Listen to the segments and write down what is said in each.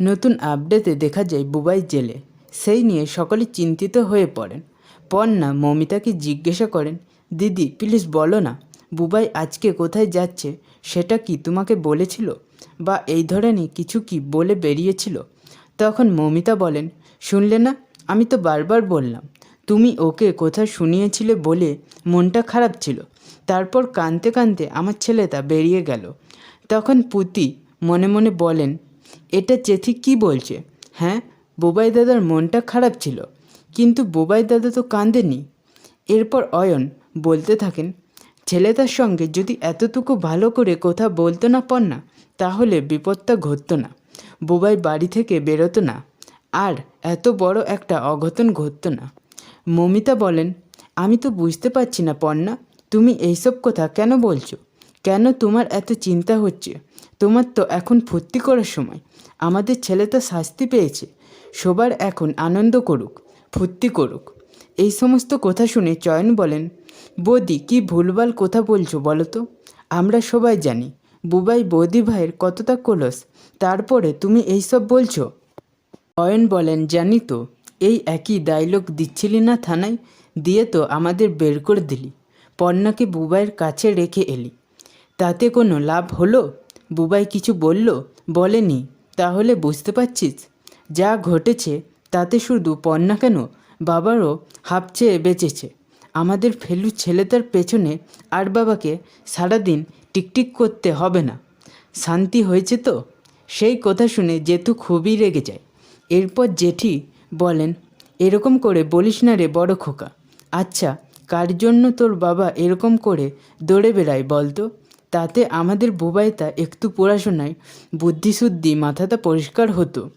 নতুন আপডেটে দেখা যায় বুবাই জেলে। সেই নিয়ে সকলে চিন্তিত হয়ে পড়েন। পর্ণা মমিতাকে জিজ্ঞাসা করেন, দিদি প্লিজ বলো না, বুবাই আজকে কোথায় যাচ্ছে? সেটা কি তোমাকে বলেছিল? বা এই ধরনের কিছু কি বলে বেরিয়েছিল? তখন মমিতা বলেন, শুনলে না, আমি তো বারবার বললাম, তুমি ওকে কোথায় শুনিয়েছিলে বলে মনটা খারাপ ছিল। তারপর কাঁদতে কাঁদতে আমার ছেলেটা বেরিয়ে গেল। তখন পুতি মনে মনে বলেন এটা চেথি কি বলছে? হ্যাঁ বোবাই দাদার মনটা খারাপ ছিল, কিন্তু বোবাই দাদা তো কাঁদেনি এরপর অয়ন বলতে থাকেন, ছেলেটার সঙ্গে যদি এতটুকু ভালো করে কথা বলতো না পন্না, তাহলে বিপদটা ঘটতো না। বোবাই বাড়ি থেকে বেরোতো না, আর এত বড় একটা অঘটন ঘটতো না। মমিতা বলেন, আমি তো বুঝতে পারছি না পর্ণা তুমি এইসব কথা কেন বলছো? কেন তোমার এত চিন্তা হচ্ছে? তোমার তো এখন ফুর্তি করার সময়। আমাদের ছেলে তো শাস্তি পেয়েছে। সবার এখন আনন্দ করুক, ফুর্তি করুক। এই সমস্ত কথা শুনে চয়ন বলেন, বৌদি, কি ভুলভাল কথা বলছো বলো তো? আমরা সবাই জানি, বুবাই বৌদি ভাইয়ের কতটা কলস। তারপরে তুমি এইসব বলছো? অয়ন বলেন, জানি তো, এই একই ডায়লগ দিচ্ছিলি না থানায়? দিয়ে তো আমাদের বের করে দিলি। পর্ণাকে বুবাইয়ের কাছে রেখে এলি। তাতে কোনো লাভ হলো? বুবাই কিছু বলল, বলেনি। তাহলে বুঝতে পারছিস? যা ঘটেছে, তাতে শুধু পর্ণা কেন? বাবারও হাফ চেয়ে বেঁচেছে। আমাদের ফেলু ছেলেটার পেছনে আর বাবাকে সারাদিন টিকটিক করতে হবে না। শান্তি হয়েছে তো? সেই কথা শুনে জেঠু খুবই রেগে যায়। এরপর জেঠি বলেন, এরকম করে বলিস না রে বড় খোকা। আচ্ছা কার জন্য তোর বাবা এরকম করে দৌড়ে বেড়ায় বলতো? তাতে আমাদের বুবাইতা একটু পড়াশোনায় বুদ্ধিশুদ্ধি মাথাটা পরিষ্কার হতো।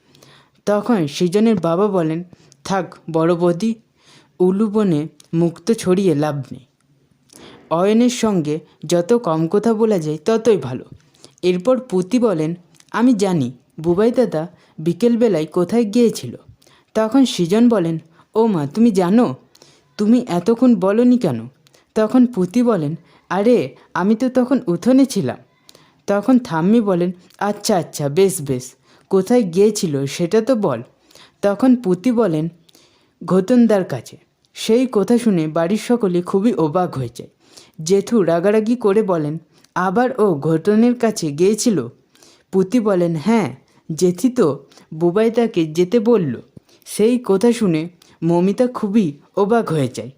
তখন সৃজনের বাবা বলেন, থাক, বড় বৌদি উলুবনে মুক্ত ছড়িয়ে লাভ নেই। অয়নের সঙ্গে যত কম কথা বলা যায় ততই ভালো। এরপর পুতি বলেন, আমি জানি বুবাই দাদা বিকেলবেলায় কোথায় গিয়েছিল? তখন সৃজন বলেন ও মা তুমি জানো? তুমি এতক্ষণ বলনি কেন? তখন পুতি বলেন আরে, আমি তো তখন উঠোনে ছিলাম। তখন থাম্মি বলেন আচ্ছা আচ্ছা বেশ বেশ। কোথায় গিয়েছিল সেটা তো বল। তখন পুতি বলেন, ঘতনদার কাছে। সেই কথা শুনে বাড়ির সকলে খুবই অবাক হয়ে যায় জেঠু রাগারাগি করে বলেন, আবার ও ঘটনের কাছে গিয়েছিল? পুতি বলেন হ্যাঁ জেঠি তো বুবাই তাকে যেতে বলল। সেই কথা শুনে মমিতা খুবই অবাক হয়ে যায়।